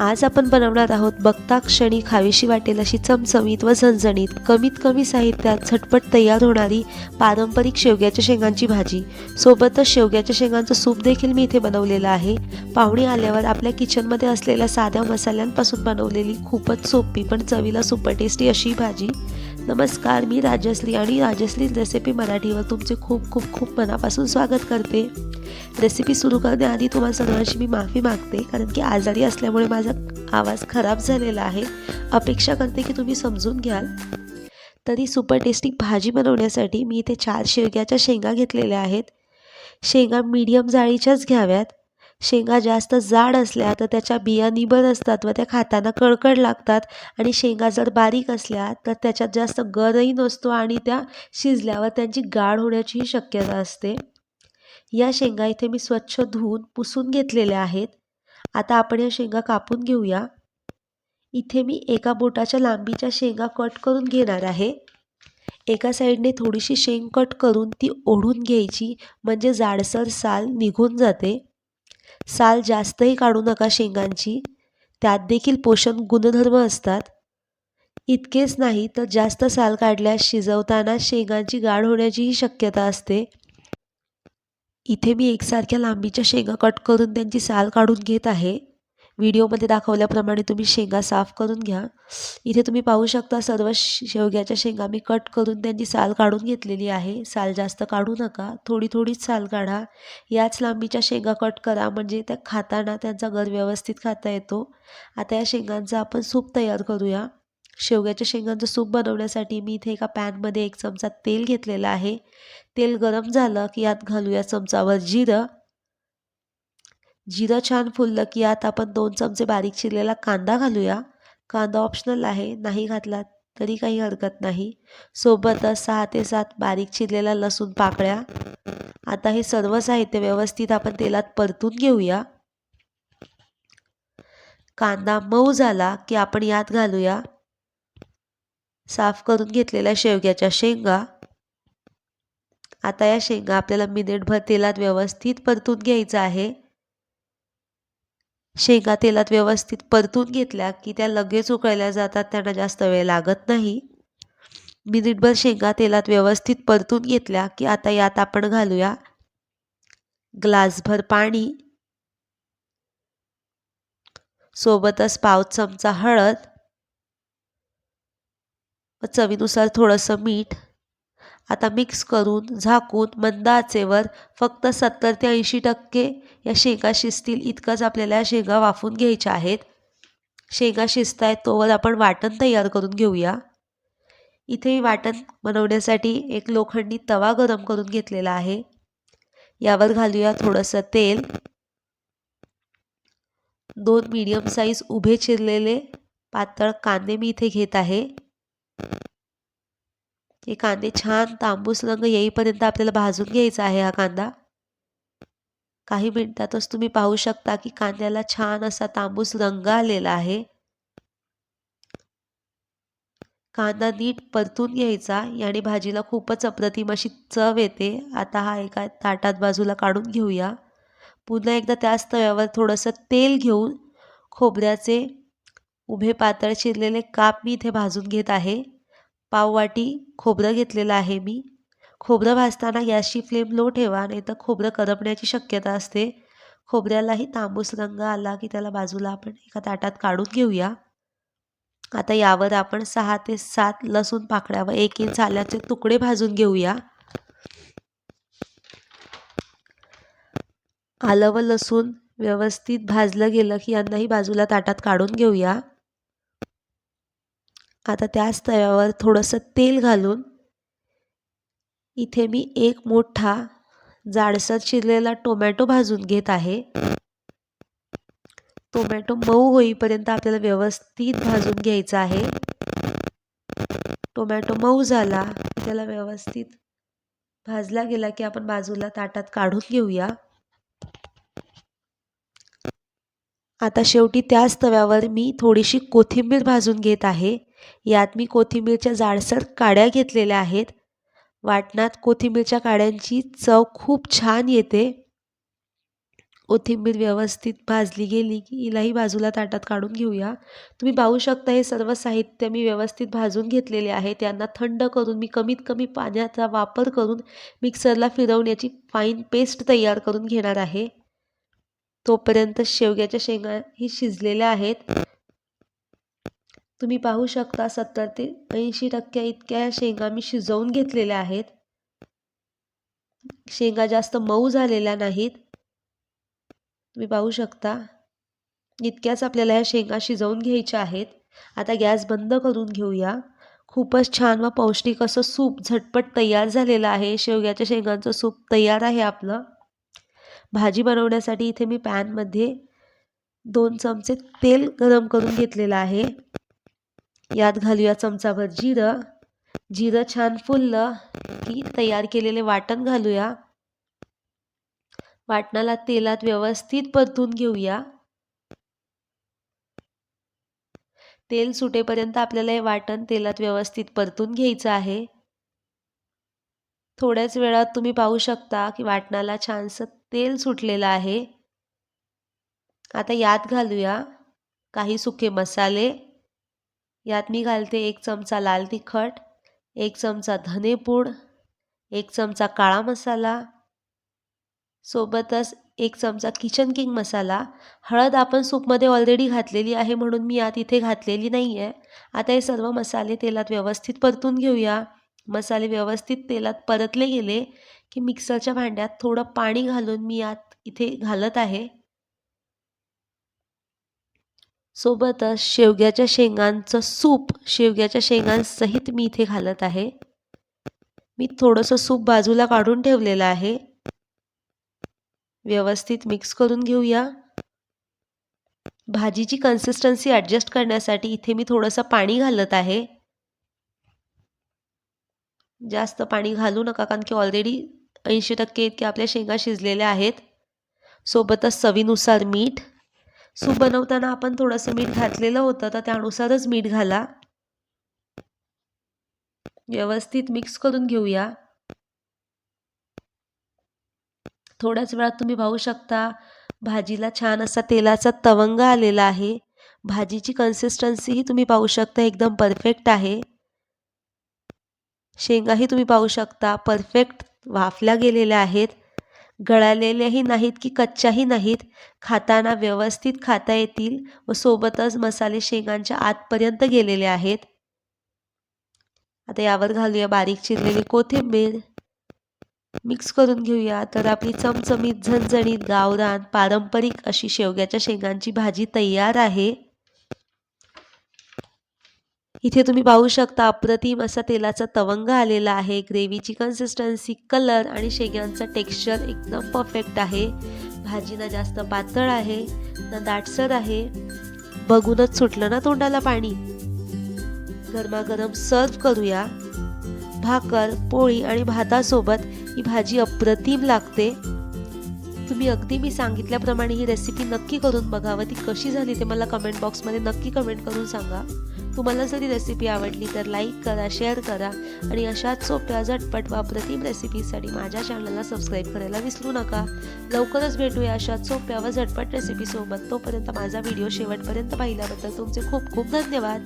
आज आपण बनवणार आहोत बघता क्षणी खावीशी वाटेल अशी चमचमीत व झणझणीत कमीत कमी साहित्यात झटपट तयार होणारी पारंपरिक शेवग्याच्या शेंगांची भाजी. सोबतच शेवग्याच्या शेंगांचं सूप देखील मी इथे बनवलेलं आहे. पाहुणे आल्यावर आपल्या किचनमध्ये असलेल्या साध्या मसाल्यांपासून बनवलेली खूपच सोपी पण चवीला सुपर टेस्टी अशी भाजी. नमस्कार मी राजश्री आणि राजश्री रेसिपी मराठीवर तुमचे खूप खूप खूप मनापासून स्वागत करते. रेसिपी सुरू करण्याआधी तुम्हाला सगळ्यांशी मी माफी मागते कारण की आजारी असल्यामुळे माझा आवाज खराब झालेला आहे. अपेक्षा करते की तुम्ही समजून घ्याल. तरी सुपर टेस्टी भाजी बनवण्यासाठी मी इथे चार शेवग्याच्या शेंगा घेतलेल्या आहेत. शेंगा मीडियम जाळीच्याच घ्याव्यात. शेंगा जास्त जाड असल्या तर त्याच्या बिया निबर असतात व त्या खाताना कडकड लागतात आणि शेंगा जर बारीक असल्या तर त्याच्यात जास्त गरही नसतो आणि त्या शिजल्यावर त्यांची गाढ होण्याचीही शक्यता असते. या शेंगा इथे मी स्वच्छ धुवून पुसून घेतलेल्या आहेत. आता आपण या शेंगा कापून घेऊया. इथे मी एका बोटाच्या लांबीच्या शेंगा कट करून घेणार आहे. एका साईडने थोडीशी शेंग कट करून ती ओढून घ्यायची म्हणजे जाडसर साल निघून जाते. साल जास्तही काढू नका शेंगांची. त्यात देखील पोषण गुणधर्म असतात. इतकेच नाही तर जास्त साल काढल्यास शिजवताना शेंगांची गाढ होण्याचीही शक्यता असते. इथे मी एकसारख्या लांबीच्या शेंगा कट करून त्यांची साल काढून घेत आहे. व्हिडिओमध्ये दाखवल्याप्रमाणे तुम्ही शेंगा साफ करून घ्या. इथे तुम्ही पाहू शकता सर्व शेवग्याच्या शेंगा मी कट करून त्यांची साल काढून घेतलेली आहे. साल जास्त काढू नका. थोडी थोडीच साल काढा. याच लांबीच्या शेंगा कट करा म्हणजे त्या खाताना त्यांचा गर व्यवस्थित खाता येतो. आता या शेंगांचा आपण सूप तयार करूया. शेवग्याच्या शेंगांचं सूप बनवण्यासाठी मी इथे एका पॅनमध्ये एक चमचा तेल घेतलेलं आहे. तेल गरम झालं की यात घालूया चमचावर जिरं. जिरं छान फुललं की यात आपण दोन चमचे बारीक चिरलेला कांदा घालूया. कांदा ऑप्शनल आहे नाही घातला तरी काही हरकत नाही. सोबतच सहा ते सात बारीक चिरलेला लसूण पाकळ्या. आता हे सर्व साहित्य व्यवस्थित आपण तेलात परतून घेऊया. कांदा मऊ झाला की आपण यात घालूया. साफ करून घेतलेल्या शेवग्याच्या शेंगा. आता या शेंगा आपल्याला मिनिटभर तेलात व्यवस्थित परतून घ्यायचं आहे. शेंगा तेलात व्यवस्थित परतून घेतल्या की त्या लगेच उकळल्या जातात त्यांना जास्त वेळ लागत नाही. मिनिटभर शेंगा तेलात व्यवस्थित परतून घेतल्या की आता यात आपण घालूया ग्लासभर पाणी. सोबतच पाव चमचा हळद. चवीनुसार थोडंसं मीठ. आता मिक्स करून झाकून मंद आचेवर फक्त सत्तर ते ऐंशी टक्के या शेंगा शिजतील इतकंच आपल्याला या शेंगा वाफून घ्यायच्या आहेत. शेंगा शिजत आहेत तोवर आपण वाटण तयार करून घेऊया. इथे मी वाटण बनवण्यासाठी एक लोखंडी तवा गरम करून घेतलेला आहे. यावर घालूया थोडंसं तेल. दोन मीडियम साईज उभे चिरलेले पातळ कांदे मी इथे घेत आहे. हे कांदे छान तांबूस रंग येईपर्यंत आपल्याला भाजून घ्यायचा आहे हा कांदा. काही मिनिटातच तुम्ही पाहू शकता की कांद्याला छान असा तांबूस रंग आलेला आहे. कांदा नीट परतून घ्यायचा याने भाजीला खूपच अप्रतिम अशी चव येते. आता हा एका ताटात बाजूला काढून घेऊया. पुन्हा एकदा त्याच तव्यावर थोडंसं तेल घेऊन खोबऱ्याचे उभे पातळ चिरलेले काप मी इथे भाजून घेत आहे. पाववाटी खोबरं घेतलेलं आहे मी. खोबरं भाजताना गॅसची फ्लेम लो ठेवा नाही तर खोबरं करपण्याची शक्यता असते. खोबऱ्यालाही तांबूस रंग आला की त्याला बाजूला आपण एका ताटात काढून घेऊया. आता यावर आपण सहा ते सात लसूण पाकळ्या व एक इंच आल्याचे तुकडे भाजून घेऊया. आलं व लसूण व्यवस्थित भाजलं गेलं की यांनाही बाजूला ताटात काढून घेऊया. आता त्याच तव्यावर थोडंसं तेल घालून इथे मी एक मोठा जाडसर चिरलेला टोमॅटो भाजून घेत आहे. टोमॅटो मऊ होईपर्यंत आपल्याला व्यवस्थित भाजून घ्यायचा आहे. टोमॅटो मऊ झाला त्याला व्यवस्थित भाजला गेला की आपण बाजूला ताटात काढून घेऊया. आता शेवटी त्याच तव्यावर मी थोडीशी कोथिंबीर भाजून घेत आहे. यात मी कोथिंबीरच्या जाडसर काड्या घेतलेल्या आहेत. वाटणात कोथिंबीरच्या काड्यांची चव खूप छान येते. कोथिंबीर व्यवस्थित भाजली गेली की हिलाही बाजूला ताटात काढून घेऊया. तुम्ही पाहू शकता हे सर्व साहित्य मी व्यवस्थित भाजून घेतलेले आहे. त्यांना थंड करून मी कमीत कमी पाण्याचा वापर करून मिक्सरला फिरवण्याची फाईन पेस्ट तयार करून घेणार आहे. तोपर्यंत शेवग्याच्या शेंगा ही शिजलेल्या आहेत. तुम्ही पाहू शकता सत्तर ते ऐंशी टक्के इतक्या शेंगा मी शिजवून घेतलेल्या आहेत. शेंगा जास्त मऊ झालेल्या नाहीत. तुम्ही पाहू शकता इतक्याच आपल्याला ह्या शेंगा शिजवून घ्यायच्या आहेत. आता गॅस बंद करून घेऊया. खूपच छान व पौष्टिक असं सूप झटपट तयार झालेलं आहे. शेवग्याच्या शेंगांचं सूप तयार आहे आपलं. भाजी बनवण्यासाठी इथे मी पॅनमध्ये दोन चमचे तेल गरम करून घेतलेलं आहे. यात घालूया चमचाभर जिरं. जिरं छान फुललं की तयार केलेले वाटण घालूया. वाटणाला तेलात व्यवस्थित परतून घेऊया. तेल सुटेपर्यंत आपल्याला हे वाटण तेलात व्यवस्थित परतून घ्यायचं आहे. थोड्याच वेळात तुम्ही पाहू शकता की वाटणाला छानसं तेल सुटलेलं आहे. आता यात घालूया काही सुके मसाले. यात मी घालते एक चमचा लाल तिखट एक चमचा धनेपूड एक चमचा काळा मसाला सोबतच एक चमचा किचन किंग मसाला. हळद आपण सूपमध्ये ऑलरेडी घातलेली आहे म्हणून मी यात इथे घातलेली नाही आहे आता हे सर्व मसाले तेलात व्यवस्थित परतून घेऊया. मसाले व्यवस्थित तेलात परतले गेले की मिक्सरच्या भांड्यात थोडं पाणी घालून मी यात इथे घालत आहे. सोबतच शेवग्याच्या शेंगांचं सूप शेवग्याच्या शेंगांसहित मी इथे घालत आहे. मी थोडंसं सूप बाजूला काढून ठेवलेलं आहे. व्यवस्थित मिक्स करून घेऊया. भाजीची कन्सिस्टन्सी ॲडजस्ट करण्यासाठी इथे मी थोडंसं पाणी घालत आहे. जास्त पाणी घालू नका कारण की ऑलरेडी ऐंशी टक्के इतके आपल्या शेंगा शिजलेल्या आहेत. सोबतच चवीनुसार मीठ सूप बनवताना आपण थोडंसं मीठ घातलेलं होतं तर त्यानुसारच मीठ घाला. व्यवस्थित मिक्स करून घेऊया. थोड्याच वेळात तुम्ही पाहू शकता भाजीला छान असा तेलाचा तवंग आलेला आहे. भाजीची कन्सिस्टन्सीही तुम्ही पाहू शकता एकदम परफेक्ट आहे. शेंगाही तुम्ही पाहू शकता परफेक्ट वाफल्या गेलेल्या आहेत. गळालेल्याही नाहीत की कच्च्याही नाहीत खाताना व्यवस्थित खाता येतील व सोबतच मसाले शेंगांच्या आतपर्यंत गेलेले आहेत. आता यावर घालूया बारीक चिरलेली कोथिंबीर. मिक्स करून घेऊया. तर आपली चमचमीत झणझणीत गावरान पारंपरिक अशी शेवग्याच्या शेंगांची भाजी तयार आहे. इथे तुम्ही पाहू शकता अप्रतिम असा तेलाचा तवंग आलेला आहे. ग्रेव्हीची कन्सिस्टन्सी कलर आणि शेंग्यांचा टेक्स्चर एकदम परफेक्ट आहे. भाजी ना जास्त पातळ आहे ना दाटसर आहे. बघूनच सुटलं ना तोंडाला पाणी? गरमागरम सर्व करूया. भाकर पोळी आणि भातासोबत ही भाजी अप्रतिम लागते. तुम्ही अगदी मी सांगितल्याप्रमाणे ही रेसिपी नक्की करून बघा व ती कशी झाली ते मला कमेंट बॉक्समध्ये नक्की कमेंट करून सांगा. तुम्हाला जरी रेसिपी आवडली तर लाईक करा शेअर करा आणि अशाच सोप्या झटपट वा अप्रतिम रेसिपीसाठी माझ्या चॅनलला सबस्क्राईब करायला विसरू नका. लवकरच भेटूया अशाच सोप्या व झटपट रेसिपीसोबत तोपर्यंत माझा व्हिडिओ शेवटपर्यंत पाहिल्याबद्दल तुमचे खूप खूप धन्यवाद.